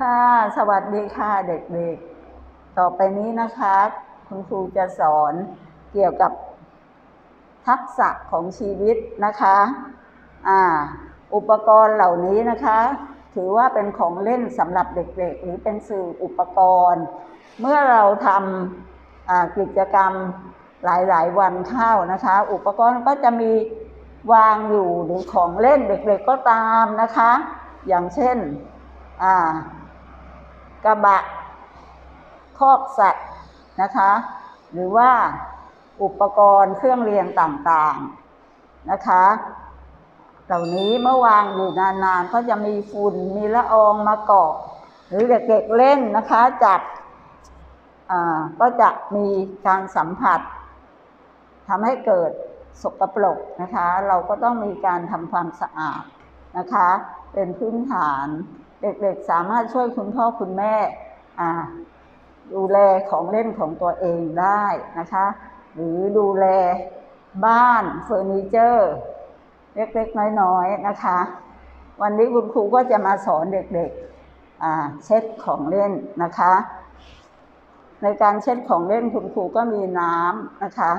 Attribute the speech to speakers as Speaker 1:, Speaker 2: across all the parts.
Speaker 1: ค่ะ สวัสดีค่ะเด็กๆ ต่อไปนี้นะคะ คุณครูจะสอนเกี่ยวกับทักษะของชีวิตนะคะอ่าอุปกรณ์เหล่านี้นะคะ ถือว่าเป็นของเล่นสำหรับเด็กๆ หรือเป็นสื่ออุปกรณ์ เมื่อเราทำกิจกรรมหลายๆ วันเข้านะคะ อุปกรณ์ก็จะมีวางอยู่หรือของเล่นเด็กๆก็ตามนะคะ อย่างเช่นอ่า กระบะ คอกสัตว์นะคะ หรือว่าอุปกรณ์เครื่องเรียนต่างๆนะคะ เหล่านี้เมื่อวางอยู่นานๆก็จะมีฝุ่นมีละอองมาเกาะ หรือเด็กๆเล่นนะคะจับก็จะมีการสัมผัสทำให้เกิดสกปรกนะคะ เราก็ต้องมีการทำความสะอาดนะคะ เป็นพื้นฐาน เด็กๆสามารถช่วยคุณพ่อคุณแม่ดูแลของเล่นของตัวเองได้นะคะ หรือดูแลบ้านเฟอร์นิเจอร์ เล็กๆ น้อยๆ นะคะ วันนี้คุณครูก็จะมาสอนเด็กๆเช็ดของเล่นนะคะ ในการเช็ดของเล่นคุณครูก็มีน้ำนะคะ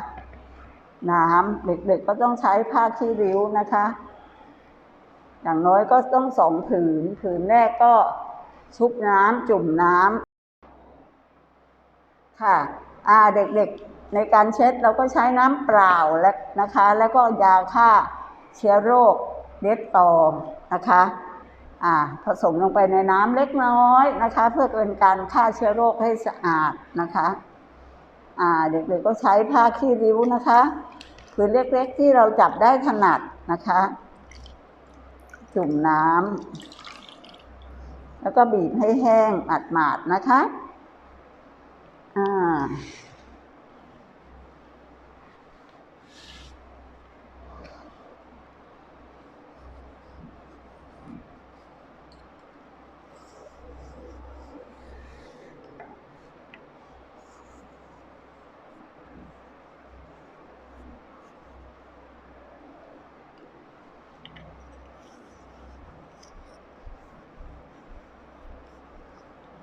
Speaker 1: น้ำเด็กๆก็ต้องใช้ผ้าขี้ริ้วนะคะ อย่างน้อยก็ต้องสองผืน ผืนแรกก็ชุบน้ำจุ่มน้ำค่ะอ่าเด็กๆในการเช็ดเราก็ใช้น้ำเปล่าและนะคะ แล้วก็ยาฆ่าเชื้อโรคเด็ดตอมนะคะอ่าผสมลงไปในน้ำเล็กน้อยนะคะ เพื่อเป็นการฆ่าเชื้อโรคให้สะอาดนะคะอ่าเด็กๆก็ใช้ผ้าขี้ริ้วนะคะผืนเล็กๆที่เราจับได้ถนัดนะคะ จุ่มน้ำแล้วก็บีบให้แห้งอัดหมาดนะคะ อ่า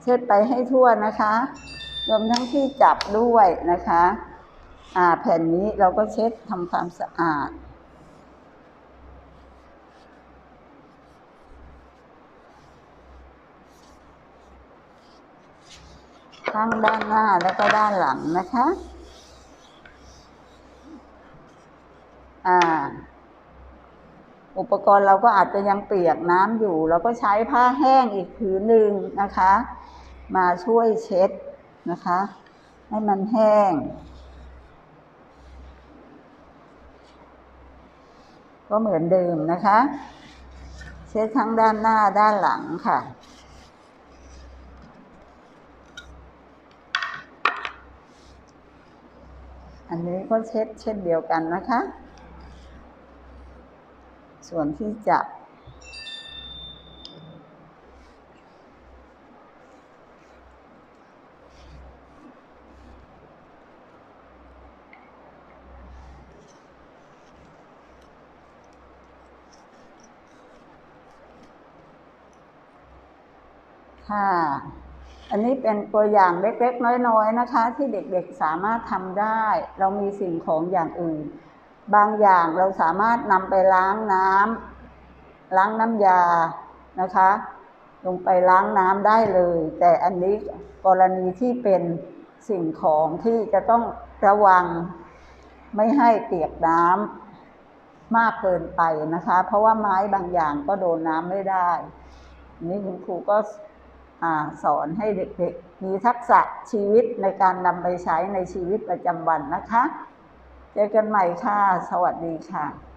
Speaker 1: เช็ดไปให้ทั่วนะคะ รวมทั้งที่จับด้วยนะคะอ่าแผ่นนี้เราก็เช็ดทำความสะอาด ทั้งด้านหน้าแล้วก็ด้านหลังนะคะอ่าอุปกรณ์เราก็อาจจะยังเปียกน้ำอยู่ เราก็ใช้ผ้าแห้งอีกผืนหนึ่งนะคะ มาช่วยเช็ดนะคะ ให้มันแห้ง ก็เหมือนเดิมนะคะ เช็ดทั้งด้านหน้าด้านหลังค่ะอันนี้ก็เช็ดเช่นเดียวกันนะคะ ส่วนที่จับ ค่ะ อันนี้เป็นตัวอย่างเล็กๆ น้อยๆนะคะ ที่เด็กๆสามารถทำได้ เรามีสิ่งของอย่างอื่น บางอย่างเราสามารถนำไปล้างน้ำล้างน้ำยานะคะ ลงไปล้างน้ำได้เลย แต่อันนี้กรณีที่เป็นสิ่งของที่จะต้องระวังไม่ให้เปียกน้ำมากเกินไปนะคะ เพราะว่าไม้บางอย่างก็โดนน้ำไม่ได้นนี้คุณครูก็ สอนให้เด็กๆ มีทักษะชีวิตในการนำไปใช้ในชีวิตประจำวันนะคะ เจอกันใหม่ค่ะ สวัสดีค่ะ